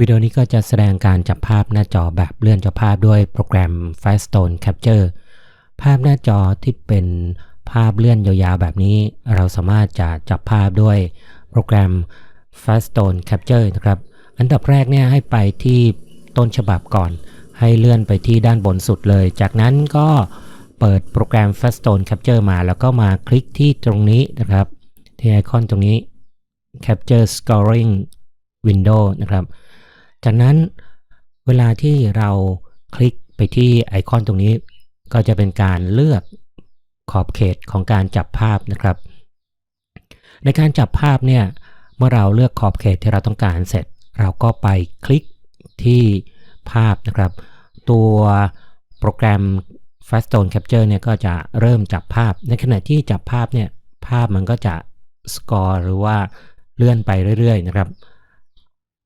วิดีโอนี้ก็จะแสดงการจับภาพหน้าจอแบบเลื่อนจอภาพด้วยโปรแกรม Firestone Capture ภาพหน้าจอที่เป็นภาพเลื่อนยาวๆแบบนี้ เราสามารถจะจับภาพด้วยโปรแกรม Firestone Capture นะครับ อันดับแรกเนี่ยให้ไปที่ต้นฉบับก่อน ให้เลื่อนไปที่ด้านบนสุดเลย จากนั้นก็เปิดโปรแกรม Firestone Capture มา แล้วก็มาคลิกที่ตรงนี้นะครับ ที่ไอคอนตรงนี้ Capture Scoring Window นะครับ จากนั้นเวลาที่เราคลิกไปที่ไอคอนตรงนี้ ก็จะเป็นการเลือกขอบเขตของการจับภาพนะครับ ในการจับภาพเนี่ยเมื่อเราเลือกขอบเขตที่เราต้องการเสร็จ เราก็ไปคลิกที่ภาพนะครับ ตัวโปรแกรม Faststone Capture เนี่ยก็จะเริ่มจับภาพ ในขณะที่จับภาพเนี่ยภาพมันก็จะสกอร์หรือว่าเลื่อนไปเรื่อยๆนะครับ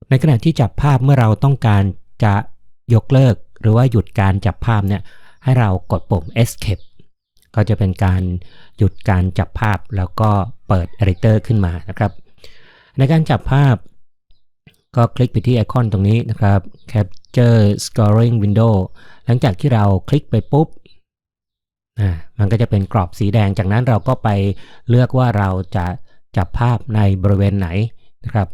ในขณะที่จับภาพเมื่อเราต้องการจะยกเลิก หรือว่าหยุดการจับภาพเนี่ยให้เรากดปุ่ม escape ก็จะเป็นการหยุดการจับภาพแล้วก็เปิด editor ขึ้นมานะครับ ในการจับภาพ ก็คลิกไปที่ไอคอนตรงนี้นะครับ capture scoring window หลังจากที่เราคลิกไปปุ๊บอ่ามันก็จะเป็นกรอบสีแดง จากนั้นเราก็ไปเลือกว่าเราจะจับภาพในบริเวณไหนนะครับ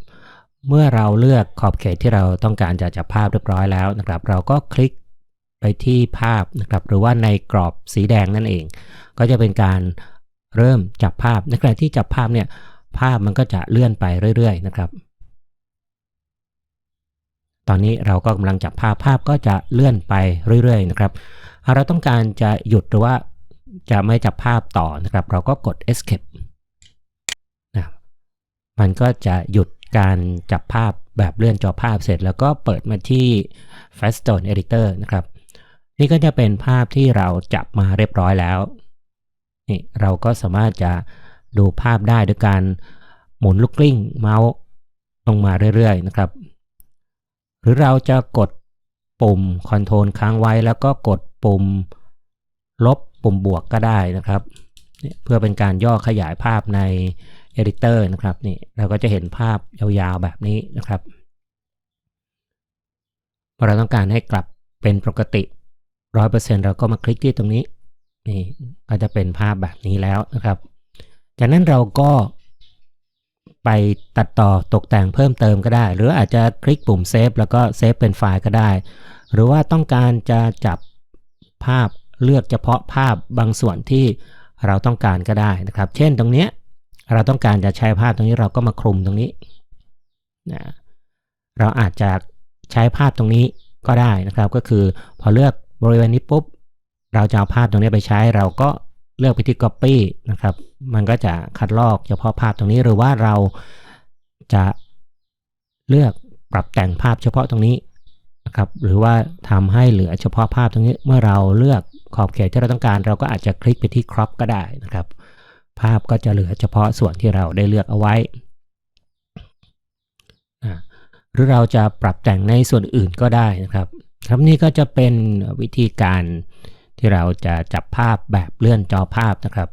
เมื่อเราเลือกขอบเขตที่เราต้องการจะจับภาพเรียบร้อยแล้วนะครับ เราก็คลิกไปที่ภาพนะครับ หรือว่าในกรอบสีแดงนั่นเอง ก็จะเป็นการเริ่มจับภาพในขณะที่จับภาพเนี่ยภาพมันก็จะเลื่อนไปเรื่อย ๆ นะครับ ตอนนี้เราก็กำลังจับภาพภาพก็จะเลื่อนไปเรื่อย ๆ นะครับเราต้องการจะหยุดหรือว่าจะไม่จับภาพต่อนะครับ เราก็กด escape นะมันก็จะหยุด การจับภาพแบบเลื่อนจอภาพเสร็จ แล้วก็เปิดมาที่ Faststone Editor นะครับ นี่ก็จะเป็นภาพที่เราจับมาเรียบร้อยแล้วนี่เราก็สามารถจะดูภาพได้ด้วยการหมุนลูกกลิ้งเมาส์ลงมาเรื่อยๆนะครับ หรือเราจะกดปุ่ม Ctrl ค้างไว้ แล้วก็กดปุ่มลบปุ่มบวกก็ได้นะครับ เพื่อเป็นการย่อขยายภาพใน Editor นะครับนี่เราก็จะเห็นภาพยาวๆแบบนี้นะครับพอเราต้องการให้กลับเป็นปกติ 100%เราก็มาคลิกที่ตรงนี้นี่ก็จะเป็นภาพแบบนี้แล้วนะครับ จากนั้นเราก็ไปตัดต่อตกแต่งเพิ่มเติมก็ได้ หรืออาจจะคลิกปุ่มเซฟแล้วก็เซฟเป็นไฟล์ก็ได้ หรือว่าต้องการจะจับภาพเลือกเฉพาะภาพบางส่วนที่เราต้องการก็ได้นะครับ เช่นตรงเนี้ย เราต้องการจะใช้ภาพตรงนี้เราก็มาคลุมตรงนี้นะเราอาจจะใช้ภาพตรงนี้ก็ได้นะครับ ก็คือพอเลือกบริเวณนี้ปุ๊บ เราจะเอาภาพตรงนี้ไปใช้ เราก็เลือกไปที่ copy นะครับ มันก็จะคัดลอกเฉพาะภาพตรงนี้หรือว่าเราจะเลือกปรับแต่งภาพเฉพาะตรงนี้นะครับหรือว่าทำให้เหลือเฉพาะภาพตรงนี้เมื่อเราเลือกขอบเขตที่เราต้องการ เราก็อาจจะคลิกไปที่ crop ก็ได้นะครับ ภาพก็จะเหลือเฉพาะส่วนที่เราได้เลือกเอาไว้ หรือเราจะปรับแต่งในส่วนอื่นก็ได้นะครับ ครับนี่ก็จะเป็นวิธีการที่เราจะจับภาพแบบเลื่อนจอภาพนะครับ